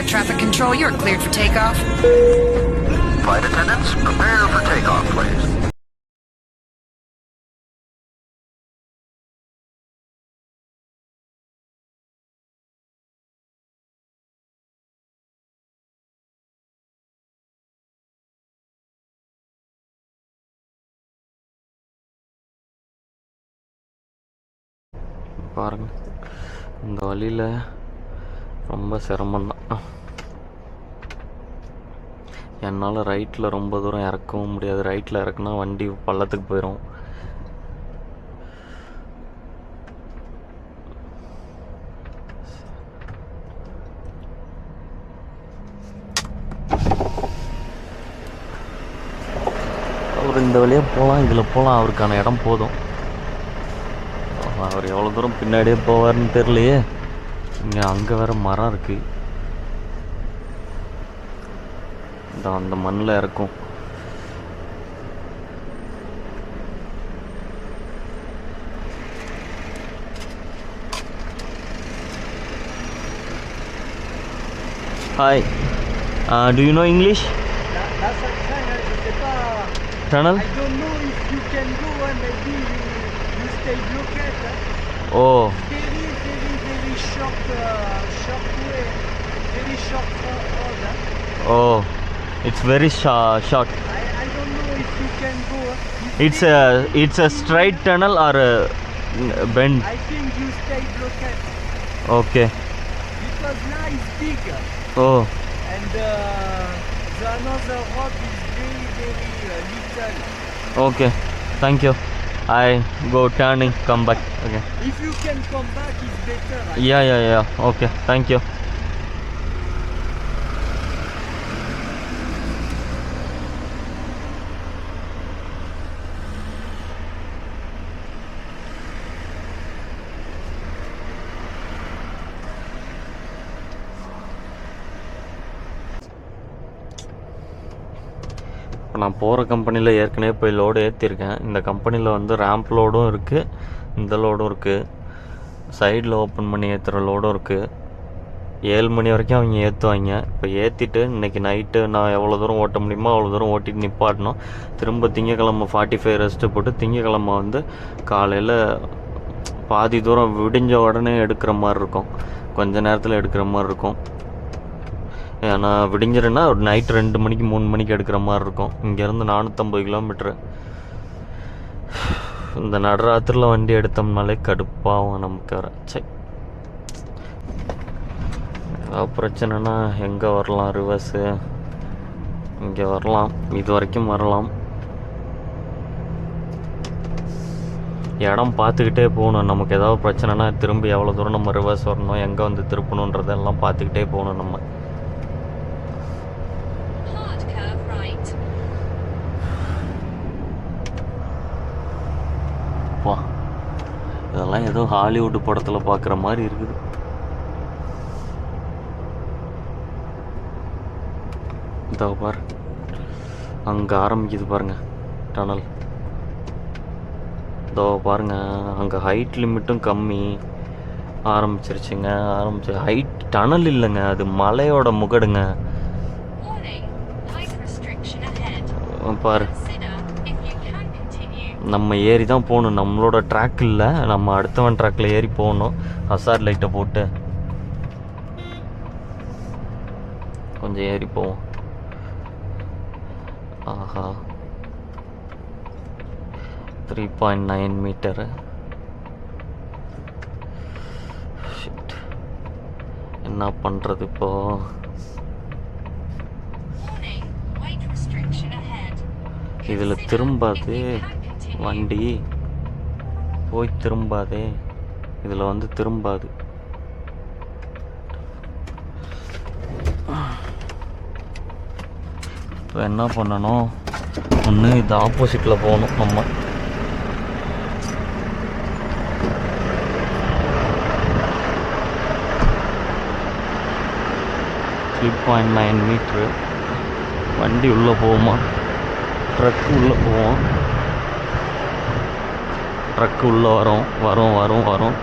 air traffic control. You're cleared for takeoff. Flight attendants, prepare for takeoff, please. பாருங்க இந்த வழியில் ரொம்ப சிரமம்தான். என்னால் ரைட்டில் ரொம்ப தூரம் இறக்கவும் முடியாது. ரைட்டில் இறக்குனா வண்டி பள்ளத்துக்கு போயிடும் அவர் இந்த வழியாக போகலாம் இதில் போகலாம் அவருக்கான இடம் போதும். அவர் எவ்வளோ தூரம் பின்னாடியே போவார்னு தெரியலையே. இங்கே அங்கே வேற மரம் இருக்கு இந்த அந்த மண்ணில் இறக்கும் hi do you know English. Tunnel I don't know if you can go, hein, maybe you, you stay blocked. Hein. Oh short, uh, short way, very short road. Huh? Oh, it's very sh short. I, I don't know if you can go. You it's a it's a straight tunnel or a bend. I think you stay blocked. Okay. Because now it's. Oh. And uh, the another road is very very uh, little. Okay, thank you i go turning come back okay If you can come back, it's better. I yeah yeah yeah okay thank you போகிற கம்பெனியில் ஏற்கனவே போய் load ஏற்றிருக்கேன் இந்த கம்பெனியில் வந்து ramp லோடும் இருக்குது இந்த லோடும் இருக்குது சைடில் ஓப்பன் பண்ணி ஏற்றுற லோடும் இருக்குது ஏழு மணி வரைக்கும் அவங்க ஏற்றுவாங்க இப்போ ஏற்றிட்டு இன்றைக்கி நைட்டு நான் எவ்வளோ தூரம் ஓட்ட முடியுமோ அவ்வளோ தூரம் ஓட்டிட்டு நிப்பாட்டணும். திரும்ப திங்கக்கிழமை ஃபார்ட்டி ஃபைவ் ரெஸ்ட்டு போட்டு திங்கக்கிழமை வந்து காலையில் பாதி தூரம் விடிஞ்ச உடனே எடுக்கிற மாதிரி இருக்கும். கொஞ்ச நேரத்தில் எடுக்கிற மாதிரி இருக்கும். ஏன்னா விடிஞ்சிருன்னா ஒரு நைட் ரெண்டு மணிக்கு மூணு மணிக்கு எடுக்கிற மாதிரி இருக்கும். இங்கேருந்து நானூற்றம்பது கிலோமீட்ரு இந்த நடராத்திரில் வண்டி எடுத்தோம்னாலே கடுப்பாகும் நமக்கு வர சே ஏதாவது பிரச்சனைனா எங்கே வரலாம் ரிவர்ஸு இங்கே வரலாம். இது வரைக்கும் வரலாம். இடம் பார்த்துக்கிட்டே போகணும். நமக்கு ஏதாவது பிரச்சனைனா திரும்பி எவ்வளோ தூரம் நம்ம ரிவர்ஸ் வரணும் எங்கே வந்து திருப்பணுன்றதெல்லாம் பார்த்துக்கிட்டே போகணும் நம்ம. ஏதோ ஹாலிவுட் படத்தில் பார்க்குற மாதிரி இருக்குது. இதோ பாரு. அங்கே ஆரம்பிக்குது பாருங்க டனல். இதோ பாருங்க அங்கே ஹைட் லிமிட்டும் கம்மி. ஆரம்பிச்சிருச்சுங்க ஆரம்பிச்சு ஹைட் டனல் இல்லைங்க அது மலையோட முகடுங்க. பாரு Consider if you can continue. நம்ம ஏறி தான் போகணும். நம்மளோட ட்ராக் இல்லை. நம்ம அடுத்தவன் ட்ராக்ல ஏறி போகணும். ஹசார் லைட்டை போட்டு. கொஞ்சம் ஏறி போவோம். ஆஹா. த்ரீ பாயிண்ட் நைன் மீட்டரு என்ன பண்ணுறது இப்போ? Warning. Weight restriction ahead. இதில் திரும்பாது. வண்டி போய் திரும்பாதே. இதில் வந்து திரும்பாது. இப்போ என்ன பண்ணணும்? ஒன்று இது ஆப்போசிட்டில் போகணும் நம்ம. த்ரீ பாயிண்ட் நைன் மீட்ரு வண்டி உள்ளே போகுமா ட்ரக் உள்ளே போவோம். ட்ரக்கு உள்ளே வரும். வரும் வரும் வரும்.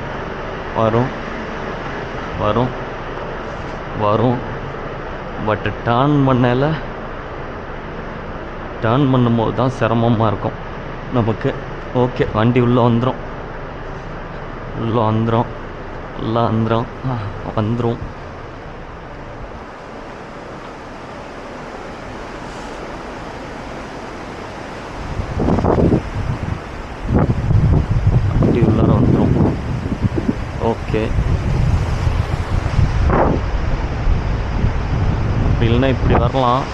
வரும். வரும். வரும். பட்டு டேர்ன் பண்ணல. டேர்ன் பண்ணும்போது தான் சிரமமாக இருக்கும். நமக்கு ஓகே வண்டி உள்ளே வந்துடும் உள்ளே வந்துடும் உள்ளே வந்துடும் வந்துடும் வண்டி உள்ளார வந்துடும் ஓகே அப்படி இல்லைன்னா இப்படி வரலாம்.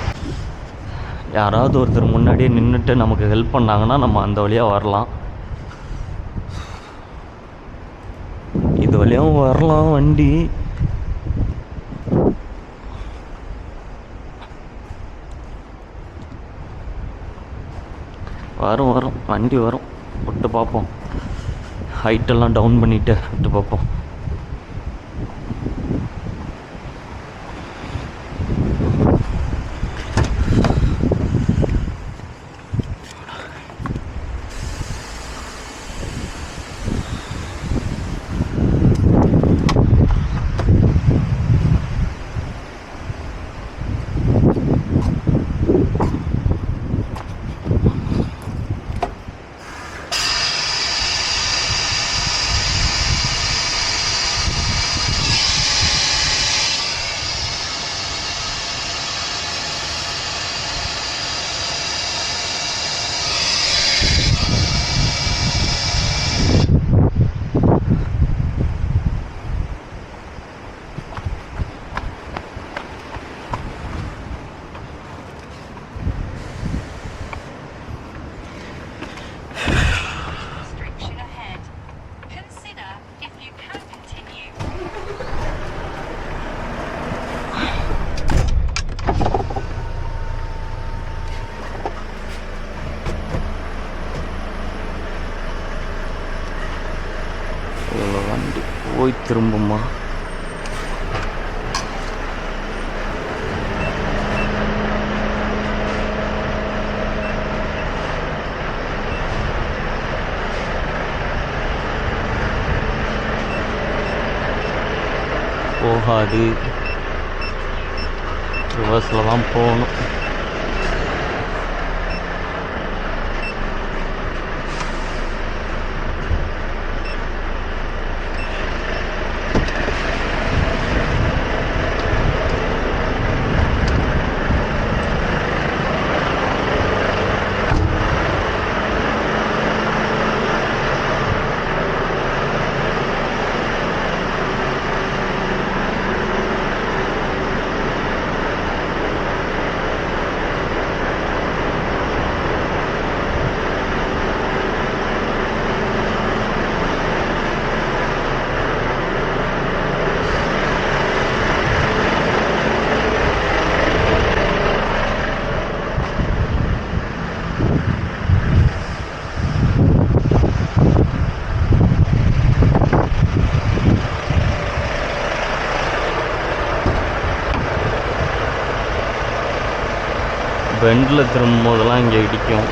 யாராவது ஒருத்தர் முன்னாடியே நின்றுட்டு நமக்கு ஹெல்ப் பண்ணாங்கன்னா நம்ம அந்த வழியாக வரலாம். இது வழியாகவும் வரலாம் வண்டி. வரும் வரும். வண்டி வரும். விட்டு பார்ப்போம். ஹைட்டெல்லாம் டவுன் பண்ணிவிட்டு விட்டு பார்ப்போம் Restriction ahead. Consider if you can continue. இவ்வளோ வண்டி போய் திரும்புமா போகாது ரிவர்ஸில் தான் போகணும் பெண்டில் திரும்பும் போதெல்லாம் இங்கே இடிக்கும்.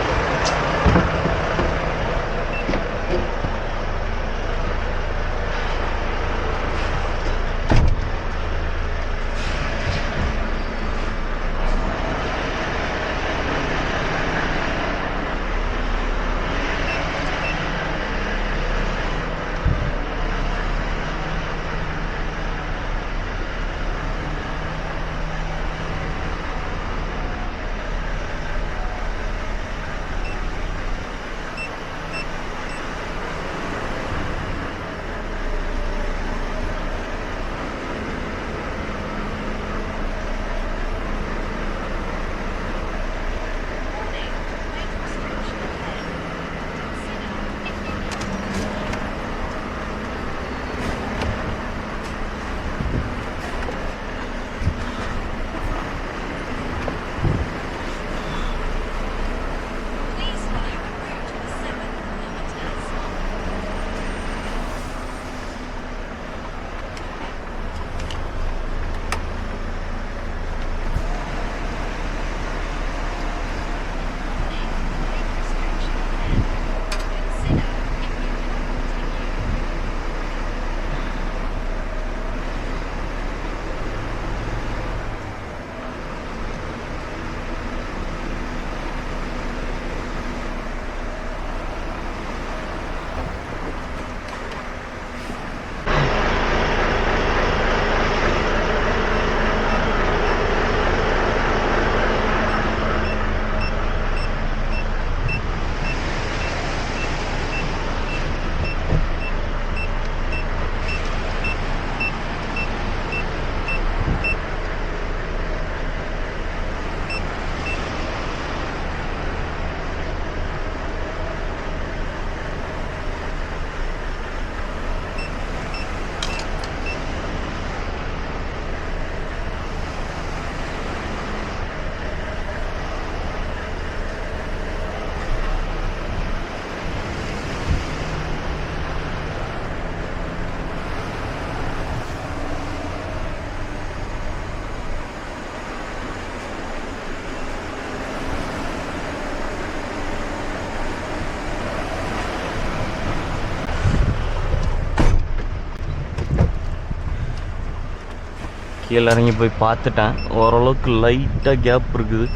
கீழே இறங்கி போய் பார்த்துட்டேன். ஓரளவுக்கு லைட்டாக கேப் இருக்குது.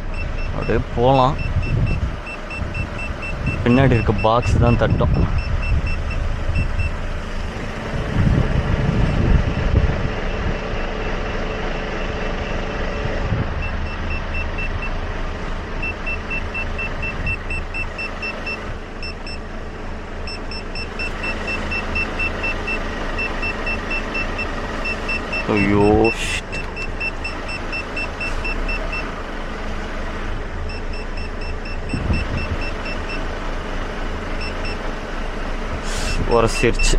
அப்படியே போகலாம் பின்னாடி இருக்க பாக்ஸ் தான் தட்டும். ஐயோ உரசிருச்சு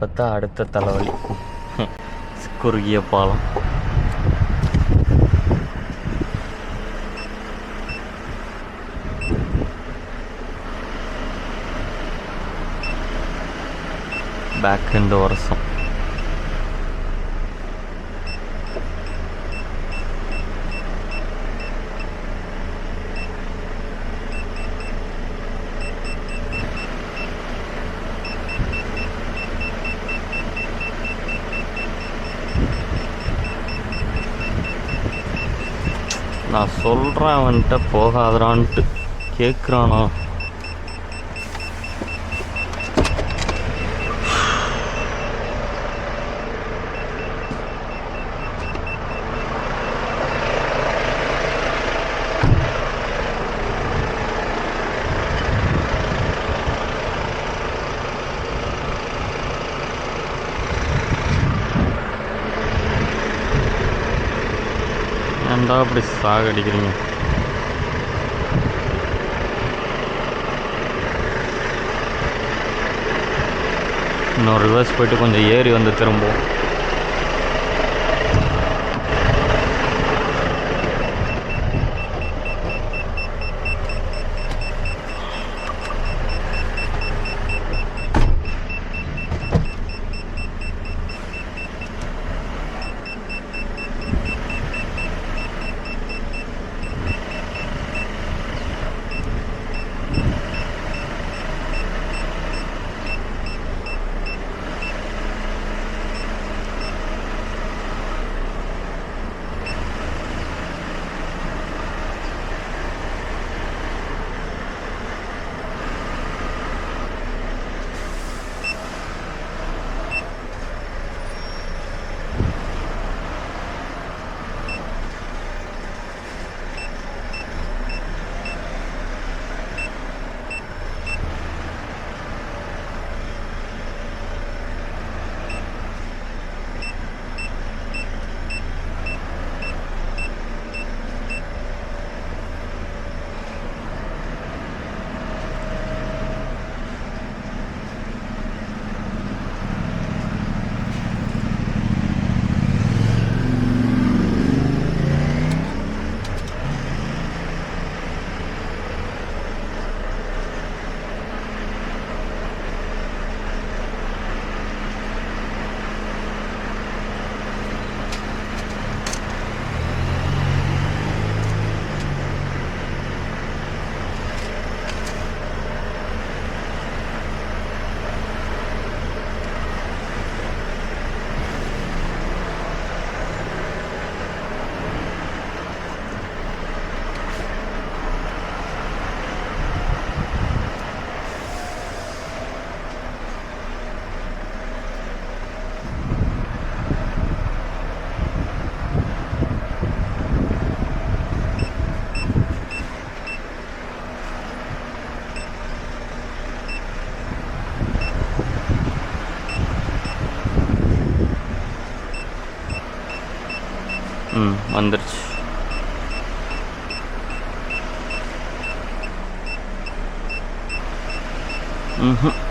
பார்த்தா அடுத்த தலைவலி. குறுகிய பாலம். பேக் இந்த வருஷம் நான் சொல்கிறேன் அவன்கிட்ட போகாதடான்ட்டு கேட்குறானா ஏன்டா அப்படி சாகடிக்கிறீங்க இன்னும் ரிவர்ஸ் போயிட்டு கொஞ்சம் ஏறி வந்து திரும்புவோம். ம் வந்துருச்சு. ம்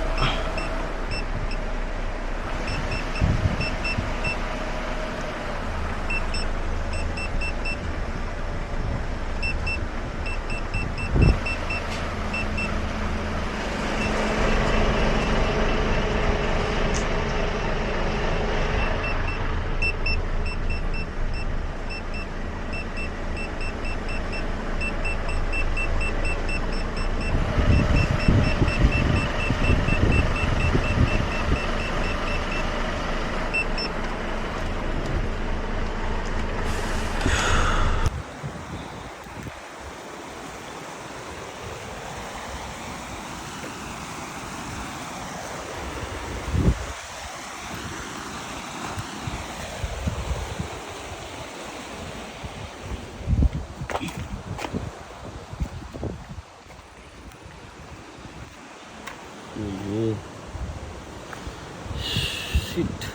ஷிட்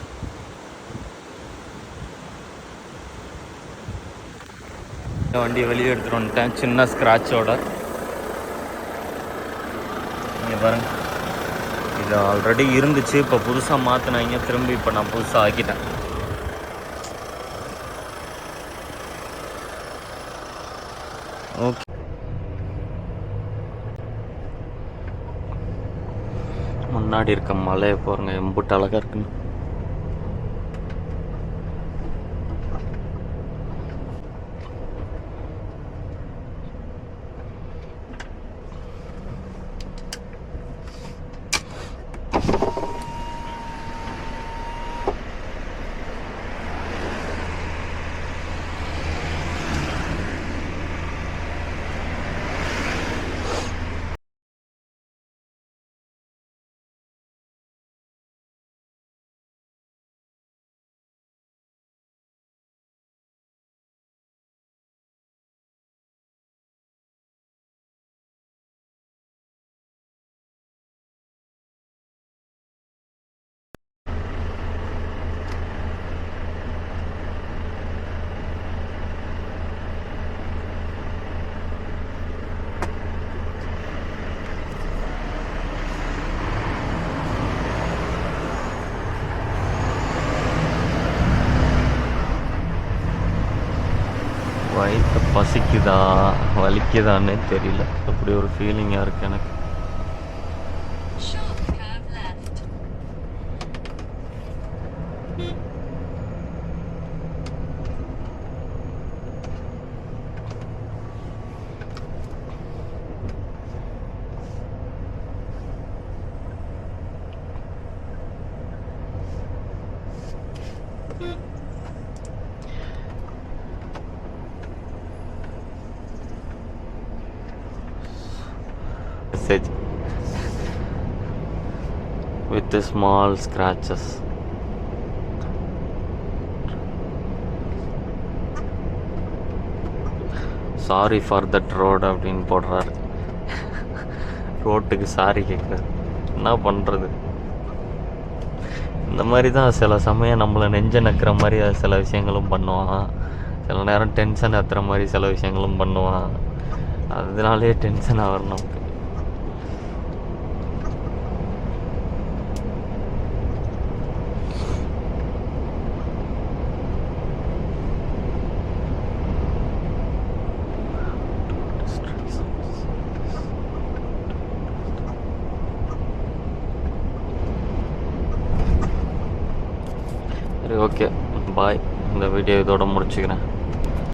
வண்டியை வெளியே எடுத்துட்டு வந்துட்டேன். சின்ன ஸ்க்ராட்சோட இங்கே பாருங்க. இது ஆல்ரெடி இருந்துச்சு. இப்போ புதுசாக மாற்றினாங்க திரும்பி இப்போ நான் புதுசாக ஆக்கிட்டேன். ஓகே. முன்னாடி இருக்க மலையை பாருங்க. எம்புட்டு அழகா இருக்குன்னு. பசிக்குதா? வலிக்குதான்னே தெரியல. அப்படி ஒரு ஃபீலிங்காக இருக்குது எனக்கு. With small small scratches. Sorry for that road அப்படின்னு போடுறாரு. ரோட்டுக்கு சாரி கேட்குறாரு என்ன பண்ணுறது இந்த மாதிரி தான் சில சமயம் நம்மளை நெஞ்ச நக்கிற மாதிரி சில விஷயங்களும் பண்ணுவான் சில நேரம் டென்ஷன் ஏற்றுற மாதிரி சில விஷயங்களும் பண்ணுவான் அதனாலே டென்ஷன் ஆகிற நமக்கு சரி ஓகே வீடியோ இதோட முடிச்சுக்கிறேன்.